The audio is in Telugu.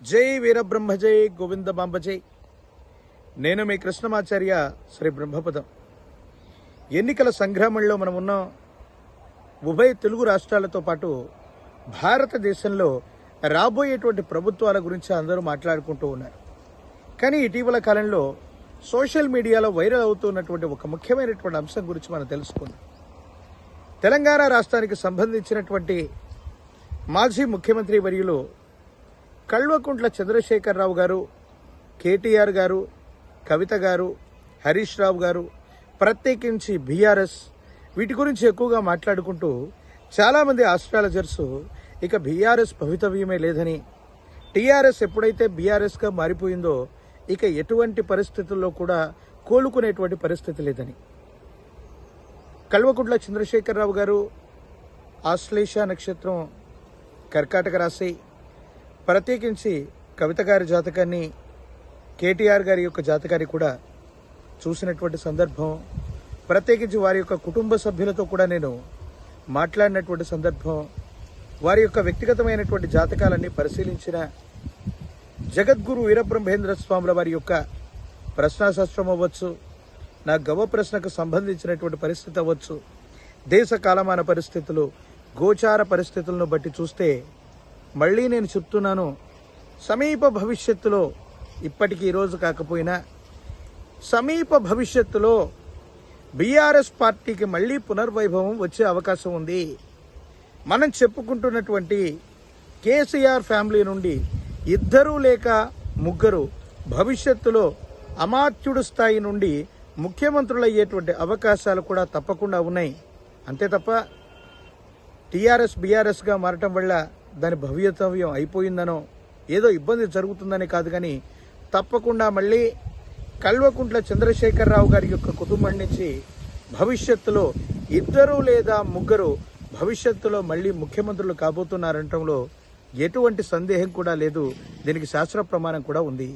జై వీరబ్రహ్మ జై గోవింద బాంబ జై నేను మీ కృష్ణమాచార్య శ్రీ బ్రహ్మపదం. ఎన్నికల సంగ్రామంలో మనం ఉన్నాం ఉభయ తెలుగు రాష్ట్రాలతో పాటు భారతదేశంలో రాబోయేటువంటి ప్రభుత్వాల గురించి అందరూ మాట్లాడుకుంటూ ఉన్నారు. కానీ ఇటీవల కాలంలో సోషల్ మీడియాలో వైరల్ అవుతున్నటువంటి ఒక ముఖ్యమైనటువంటి అంశం గురించి మనం తెలుసుకుందాం. తెలంగాణ రాష్ట్రానికి సంబంధించినటువంటి మాజీ ముఖ్యమంత్రి వర్యులు కల్వకుంట్ల చంద్రశేఖరరావు గారు కేటీఆర్ గారు కవిత గారు హరీష్ రావు గారు ప్రత్యేకించి బీఆర్ఎస్ వీటి గురించి ఎక్కువగా మాట్లాడుకుంటూ చాలామంది ఆస్ట్రాలజర్స్ ఇక బీఆర్ఎస్ భవితవ్యమే లేదని టీఆర్ఎస్ ఎప్పుడైతే బీఆర్ఎస్గా మారిపోయిందో ఇక ఎటువంటి పరిస్థితుల్లో కూడా కోలుకునేటువంటి పరిస్థితి లేదని. కల్వకుంట్ల చంద్రశేఖరరావు గారు ఆశ్లేష నక్షత్రం కర్కాటక రాశి ప్రత్యేకించి కవిత గారి జాతకాన్ని కేటీఆర్ గారి యొక్క జాతకాన్ని కూడా చూసినటువంటి సందర్భం ప్రత్యేకించి వారి యొక్క కుటుంబ సభ్యులతో కూడా నేను మాట్లాడినటువంటి సందర్భం వారి యొక్క వ్యక్తిగతమైనటువంటి జాతకాలన్నీ పరిశీలించిన జగద్గురు వీరబ్రహ్మేంద్ర స్వాముల వారి యొక్క ప్రశ్నాశాస్త్రం అవ్వచ్చు నా గవ ప్రశ్నకు సంబంధించినటువంటి పరిస్థితి అవ్వచ్చు దేశ కాలమాన పరిస్థితులు గోచార పరిస్థితులను బట్టి చూస్తే మళ్ళీ నేను చెప్తున్నాను సమీప భవిష్యత్తులో ఇప్పటికీ ఈరోజు కాకపోయినా సమీప భవిష్యత్తులో బీఆర్ఎస్ పార్టీకి మళ్ళీ పునర్వైభవం వచ్చే అవకాశం ఉంది. మనం చెప్పుకుంటున్నటువంటి కేసీఆర్ ఫ్యామిలీ నుండి ఇద్దరు లేక ముగ్గురు భవిష్యత్తులో అమాత్యుడు స్థాయి నుండి ముఖ్యమంత్రులయ్యేటువంటి అవకాశాలు కూడా తప్పకుండా ఉన్నాయి. అంతే తప్ప టీఆర్ఎస్ బీఆర్ఎస్గా మారటం వల్ల దాని భవ్యతవ్యం అయిపోయిందనో ఏదో ఇబ్బంది జరుగుతుందని కాదు కానీ తప్పకుండా మళ్ళీ కల్వకుంట్ల చంద్రశేఖరరావు గారి యొక్క కుటుంబం నుంచి భవిష్యత్తులో ఇద్దరు లేదా ముగ్గురు భవిష్యత్తులో మళ్ళీ ముఖ్యమంత్రులు కాబోతున్నారంటంలో ఎటువంటి సందేహం కూడా లేదు. దీనికి శాస్త్ర ప్రమాణం కూడా ఉంది.